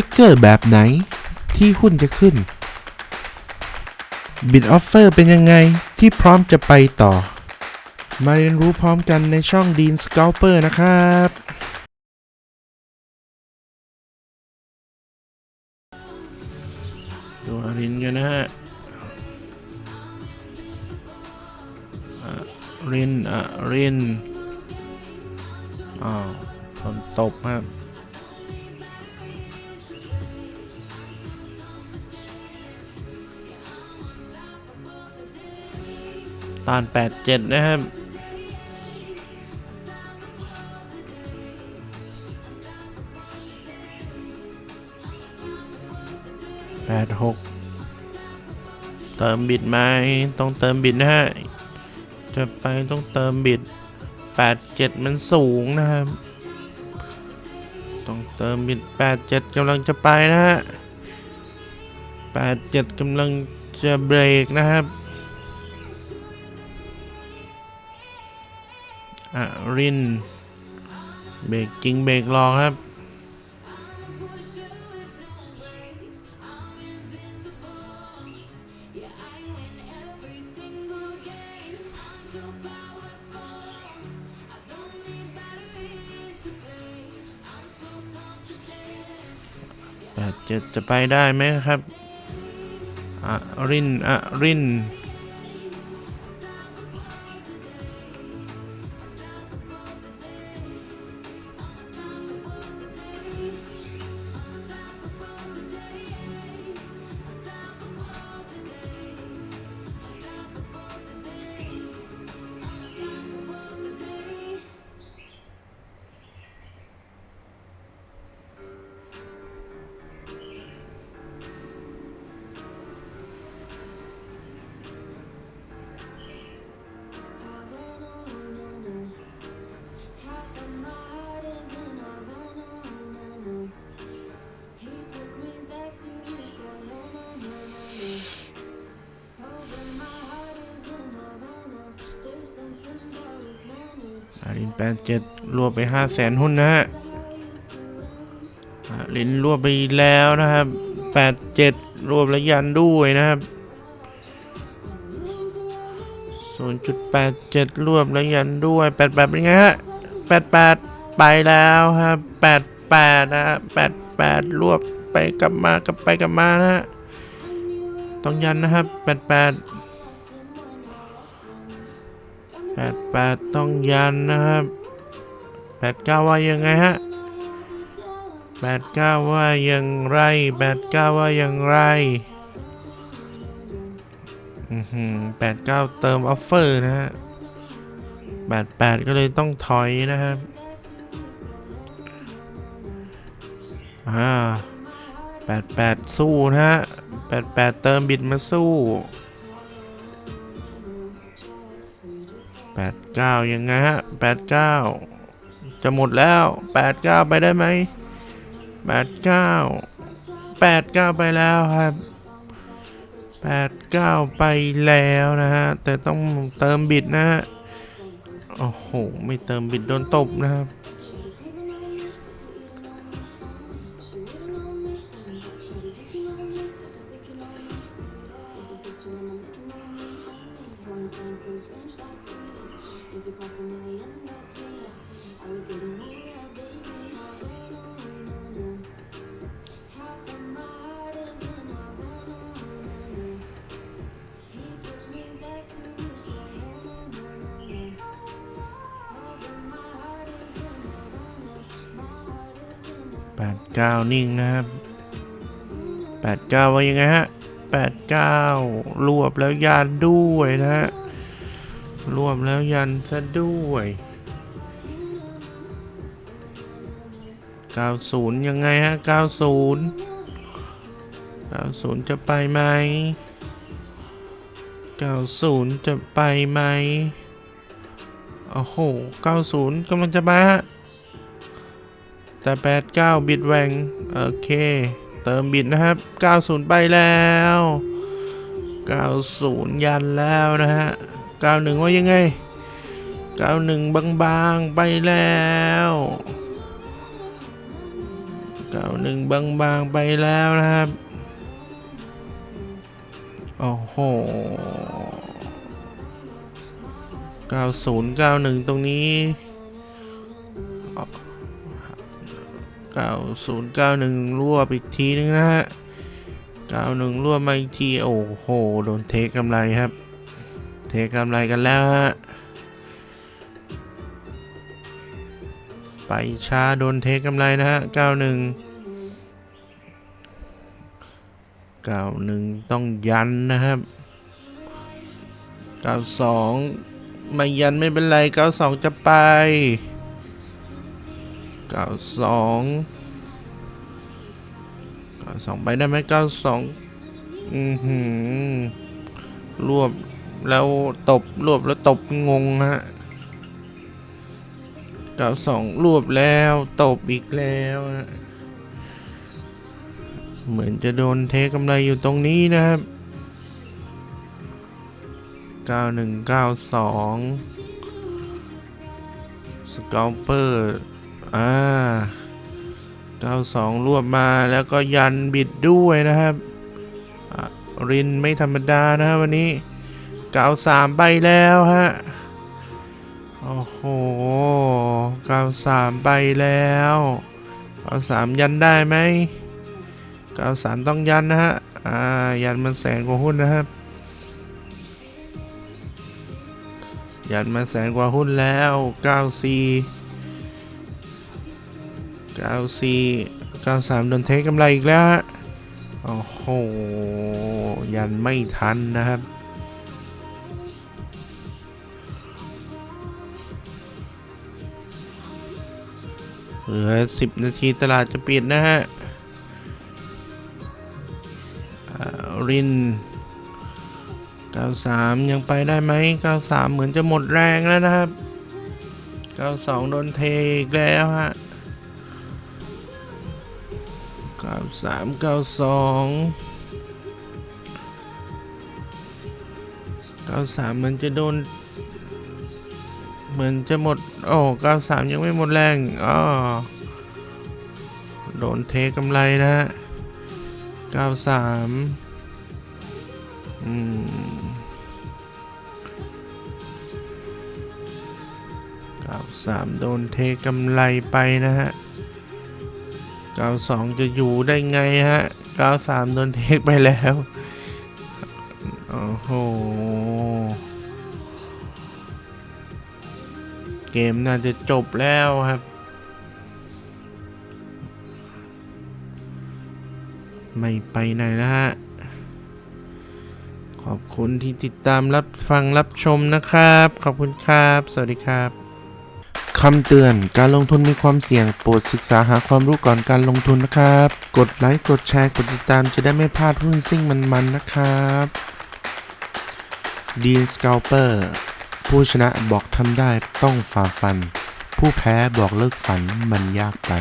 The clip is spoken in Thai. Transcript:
ติ๊กเกอร์แบบไหน ที่หุ้นจะขึ้น บิดออฟเฟอร์เป็นยังไงที่พร้อมจะไปต่อ มาเรียนรู้พร้อมกันในช่อง Dean Scalper นะครับดูอารินกันนะฮะอารินอารินอ้าวคนตบครับ ตอน87 นะครับ86เติมบิดไหมต้องเติมบิดนะฮะ จะไปต้องเติมบิด87มันสูงนะครับ ต้องเติมบิด87กำลังจะไปนะฮะ87กำลังจะเบรกนะครับ อะริน เบรกจริงเบรกรอครับ แปดเจ็ดจะไปได้ไหมครับอะรินอะริน อารินแปดเจ็ดรวบไปห้าแสนหุ้นนะฮะอารินรวบไปแล้วนะครับแปดเจ็ดรวบและยันด้วยนะครับศูนย์จุดแปดเจ็ดรวบและยันด้วยแปดแปดเป็นไงฮะแปดแปดไปแล้วครับแปดแปดนะฮะแปดแปดรวบไปกลับมากลับไปกลับมานะฮะต้องยันนะครับแปดแปด แปดแปดต้องยันนะครับแปดเก้าว่ายังไงฮะแปดเก้าว่าอยังไรแปดเก้าว่าอยังไรอือหือแปดเก้าเติมออฟเฟอร์นะฮะแปดแปดก็เลยต้องถอยนะครับอ่าแปดแปดสู้นะฮะแปดแปดเติมบิดมาสู้ แปดเก้ายังไงฮะแปดเก้าจะหมดแล้วแปดเก้าไปได้ไหมแปดเก้าแปดเก้าไปแล้วครับแปดเก้าไปแล้วนะฮะ แต่ต้องเติมบิดนะฮะ โอ้โห ไม่เติมบิดโดนตบนะครับ แปดเก้านิ่งนะครับแปดเก้าว่ายังไงฮะแปดเก้ารวบแล้วยันด้วยนะฮะรวบแล้วยันซะด้วยเก้าศูนย์ยังไงฮะเก้าศูนย์เก้าศูนย์จะไปไหมเก้าศูนย์จะไปไหมโอ้โหเก้าศูนย์กำลังจะมาฮะ แต่89บิตแหวงโอเค เติมบิตนะครับ90ไปแล้ว90ยันแล้วนะฮะ91ว่ายังไง91บางๆไปแล้วเก้าหนึ่งบางๆไปแล้วนะครับโอ้โหเก้าศูนย์เก้าหนึ่งตรงนี้ เก้าศูนย์เก้าหนึ่งรวบอีกทีนึงนะฮะเก้าหนึ่งรวบมาอีกที โอ้โห โดนเทกำไรครับ เทกำไรกันแล้วฮะ ไปช้าโดนเทกำไรนะฮะ91 91ต้องยันนะครับ92ไม่ยันไม่เป็นไร92จะไป 92 92ไปได้ไหม92อือหือรวบแล้วตบรวบแล้วตบงงฮะเก้าสองรวบแล้วตบอีกแล้วนะเหมือนจะโดนเทกำไรอยู่ตรงนี้นะครับเก้าหนึ่งเก้าสองสกอลเปอร์ อ่าเก้าสองรวบมาแล้วก็ยันบิดด้วยนะครับ รินไม่ธรรมดานะครับวันนี้เก้าสามไปแล้วฮะ โอ้โหเก้าสามไปแล้วเก้าสามยันได้ไหมเก้าสามต้องยันนะฮะ อ่า ยันมันแสนกว่าหุ้นนะครับ ยันมาแสนกว่าหุ้นแล้วเก้าสี่ เก้าสี่เก้าสามโดนเทคกำไรอีกแล้วฮะโอ้โห ยันไม่ทันนะครับเหลือ 10 นาทีตลาดจะปิดนะฮะอาริน 93 ยังไปได้ไหม 93 เหมือนจะหมดแรงแล้วนะครับ 92 โดนเทอีกแล้วฮะ 93 92 93มันจะโดน เหมือนจะหมด โอ้93ยังไม่หมดแรงอ๋อโดนเทกำไรนะฮะ93อืม93โดนเทกำไรไปนะฮะ 92 จะอยู่ได้ไงฮะ 93 โดนเทกไปแล้ว โอ้โห เกมน่าจะจบแล้วครับ ไม่ไปไหนนะฮะ ขอบคุณที่ติดตามรับฟังรับชมนะครับ ขอบคุณครับ สวัสดีครับ คำเตือนการลงทุนมีความเสี่ยงโปรดศึกษาหาความรู้ก่อนการลงทุนนะครับ กดไลค์กดแชร์กดติดตามจะได้ไม่พลาดหุ้นซิ่งมันๆนะครับดีนส c า l เปอร์ผู้ชนะบอกทำได้ต้องฝ่าฟัน ผู้แพ้บอกเลิกฝันมันยากไป